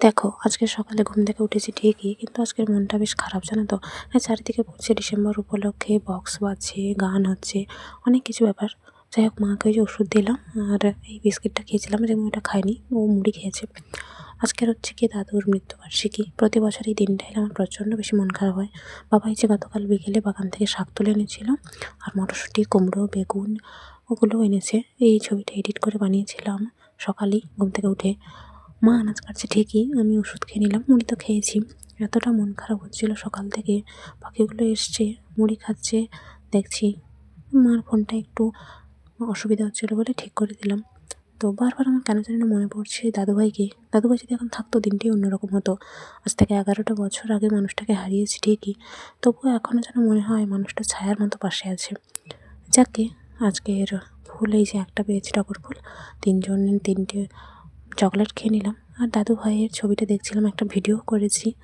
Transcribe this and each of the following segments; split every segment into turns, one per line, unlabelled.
দেখো, আজকে সকালে ঘুম থেকে উঠেছি ঠিকই, কিন্তু আজকের মনটা বেশ খারাপ, জানো তো? হ্যাঁ চারিদিকে পড়ছে ডিসেম্বর উপলক্ষে, বক্স বাজছে, গান হচ্ছে, অনেক কিছু ব্যাপার। যাই হোক, মাকে ওই যে ওষুধ দিলাম, আর এই বিস্কিটটা খেয়েছিলাম যে ওটা খাইনি ও মুড়ি খেয়েছে। আজকের হচ্ছে কি, দাদুর মৃত্যুবার্ষিকী। প্রতি বছর এই দিনটা এলে আমার প্রচণ্ড বেশি মন খারাপ হয়। বাবা এই যে গতকাল বিকেলে বাগান থেকে শাক তুলে এনেছিল, আর মটরশুঁটি, কুমড়ো, বেগুন, ওগুলো এনেছে। এই ছবিটা এডিট করে বানিয়েছিলাম সকালেই ঘুম থেকে উঠে। মা, আনাজ কাটছে ঠিকই, আমি ওষুধ খেয়ে নিলাম, মুড়ি তো খেয়েছি। এতটা মন খারাপ হচ্ছিল সকাল থেকে। পাখিগুলো এসছে, মুড়ি খাচ্ছে, দেখছি মার ফোনটা একটু অসুবিধা হচ্ছিল বলে ঠিক করে দিলাম। তো বারবার আমার কেন জানি না মনে পড়ছে দাদুভাইকে। দাদুভাই যদি এখন থাকতো দিনটি অন্যরকম হতো। আজ থেকে এগারোটা বছর আগে মানুষটাকে হারিয়েছি ঠিকই। তবুও এখনও যেন মনে হয় মানুষটা ছায়ার মতো পাশে আছে। যাকে আজকের ফুল এই যে একটা পেয়েছি, টগর ফুল। তিনজন তিনটে চকলেট খেয়ে নিলাম। আর দাদু ভাইয়ের ছবিটা দেখছিলাম, একটা ভিডিও করেছি।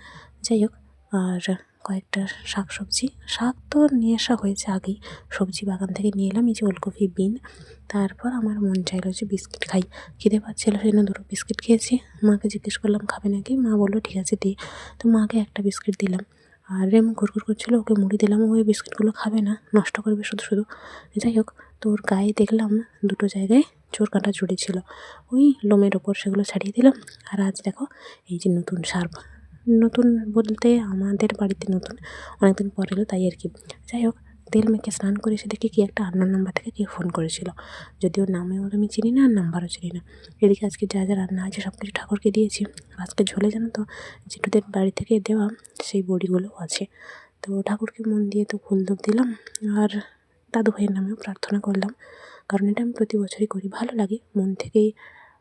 যাই হোক, আর কয়েকটা শাক সবজি শাক তো নিয়ে আসা হয়েছে আগেই। সবজি বাগান থেকে নিয়ে এলাম, এই যে ওলকপি, বিন। তারপর আমার মন চাইলো যে বিস্কিট খাই। খেতে পাচ্ছিলো সেই জন্য দুটো বিস্কিট খেয়েছি। মাকে জিজ্ঞেস করলাম, খাবে নাকি? মা বলল, ঠিক আছে দিই তো মাকে একটা বিস্কিট দিলাম। আর রেমু ঘুরঘুর করছিল, ওকে মুড়ি দিলাম। ওই বিস্কিটগুলো খাবে না, নষ্ট করবে শুধু শুধু। যাই হোক, তোর গায়ে দেখলাম দুটো জায়গায় চোর কাঁটা জুড়েছিল ওই লোমের ওপর সেগুলো ছাড়িয়ে দিলাম। আর আজ দেখো, এই যে নতুন সার্ফ নতুন বলতে আমাদের বাড়িতে নতুন, অনেকদিন পর এলো তাই আর কি। যাই হোক, তেল মেখে স্নান করে এসে দেখি কি একটা আন্নার নাম্বার থেকে কে ফোন করেছিল। যদিও নামেও আমি চিনি না, আর নাম্বারও চিনি না। এদিকে আজকে যা যা রান্না আছে সব কিছু ঠাকুরকে দিয়েছি। আজকে ঝোলে জানো তো জেঠুদের বাড়ি থেকে দেওয়া সেই বড়িগুলো আছে। তো ঠাকুরকে মন দিয়ে তো ফুল দিলাম। আর দাদু ভাইয়ের নামেও প্রার্থনা করলাম। কারণ এটা আমি প্রতি বছরই করি। ভালো লাগে, মন থেকেই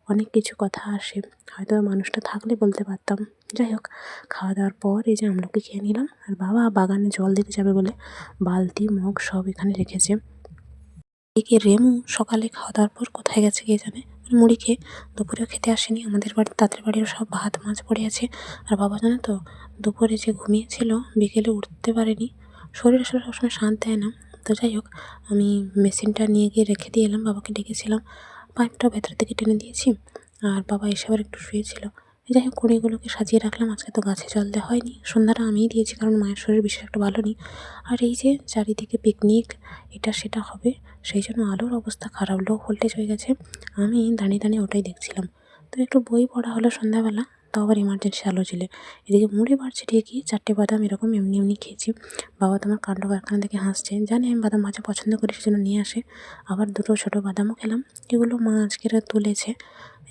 অনেক কিছু কথা আসে। হয়তো মানুষটা থাকলে বলতে পারতাম, যাই হোক খাওয়া দাওয়ার পর এই যে আমলকি খেয়ে নিলাম, আর বাবা বাগানে জল দিতে যাবে বলে বালতি, মগ সব এখানে রেখেছে। একে রেমু সকালে খাওয়া দাওয়ার পর কোথায় গেছে কে জানে? মুড়ি খেয়ে দুপুরেও খেতে আসেনি, আমাদের বাড়ির তাদের বাড়িরও সব ভাত, মাছ পড়ে আছে। আর বাবা জানো তো, দুপুরে যে ঘুমিয়েছিল, বিকেলে উঠতে পারেনি। শরীর আসলে সবসময় শান্ত দেয় না। তো যাই হোক, আমি মেশিনটা নিয়ে গিয়ে রেখে দিয়ে এলাম, বাবাকে ডেকেছিলাম। পাইপটা ভেতর থেকে টেনে দিয়েছি আর বাবা এসে আবার একটু শুয়েছিল। যাই হোক, কুড়িগুলোকে সাজিয়ে রাখলাম, আজকে তো গাছে জল দেওয়া হয়নি। সন্ধ্যাটা আমিই দিয়েছি, কারণ মায়ের শরীর বিশেষ একটা ভালো নেই। আর এই যে চারিদিকে পিকনিক এটা সেটা হবে, সেই জন্য আলোর অবস্থা খারাপ লো ভোল্টেজ হয়ে গেছে। আমি দাঁড়িয়ে দাঁড়িয়ে ওটাই দেখছিলাম। তো একটু বই পড়া হলো সন্ধ্যাবেলা। তাও আবার ইমার্জেন্সি আলো জ্বেলে। এদিকে মুড়ি বাড়ছে ঠিকই, চারটে বাদাম এরকম এমনি এমনি খেয়েছি। বাবা তো আমার কাণ্ড কারখানা থেকে হাসছে। জানি আমি বাদাম মাঝে পছন্দ করি, সেজন্য নিয়ে আসে। আবার দুটো ছোটো বাদামও খেলাম। এগুলো মা আজকের তুলেছে।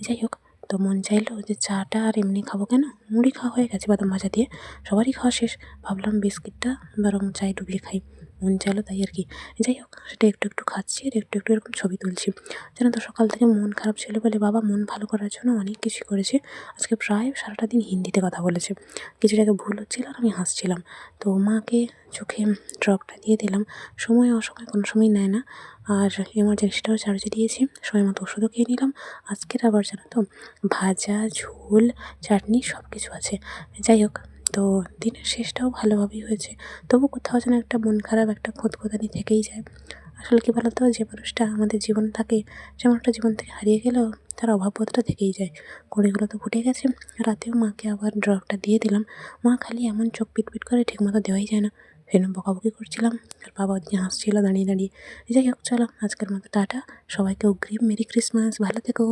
যাই হোক, তো মন চাইলো যে চাটা আর এমনি খাব কেন? মুড়ি খাওয়া হয়ে গেছে বাদাম ভাজা দিয়ে। সবারই খাওয়া শেষ। ভাবলাম বিস্কিটটা বরং চায় ডুবিয়ে খাই। মন চাইলো তাই আর কি। যাই হোক, সেটা একটু একটু খাচ্ছি আর একটু একটু এরকম ছবি তুলছি। জানো তো, সকাল থেকে মন খারাপ ছিল বলে বাবা মন ভালো করার জন্য অনেক কিছু করেছে। আজকে প্রায় সারাটা দিন হিন্দিতে কথা বলেছে। কিছু জায়গায় ভুল হচ্ছিল আর আমি হাসছিলাম। তো মাকে চোখে ড্রপটা দিয়ে দিলাম। সময় অসময়, কোনো সময় নেয় না। আর এমার্জেন্সিটাও চার্জে দিয়েছি। সময় মতো ওষুধও খেয়ে নিলাম। আজকের আবার জানো তো, ভাজা, ঝোল, চাটনি সব কিছু আছে। যাই হোক তো দিনের শেষটাও ভালোভাবেই হয়েছে। তবু কোথাও যেন একটা মন খারাপ, একটা খোঁতখোঁতানি থেকেই যায়। আসলে কী বলো তো যে মানুষটা আমাদের জীবনে থাকে, সে মানুষটা জীবন থেকে হারিয়ে গেলেও তার অভাববোধটা থেকেই যায়। কড়িগুলো তো ফুটে গেছে। রাতেও মাকে আবার ড্রপটা দিয়ে দিলাম। মা খালি এমন চোখ পিটপিট করে ঠিকমতো দেওয়াই যায় না। ফের বকাবকি করছিলাম আর বাবা ওদিকে হাসছিল দাঁড়িয়ে দাঁড়িয়ে। যাই হোক, চলো, আজকের মতো টাটা। সবাইকে অগ্রিম মেরি ক্রিসমাস। ভালো থেকো।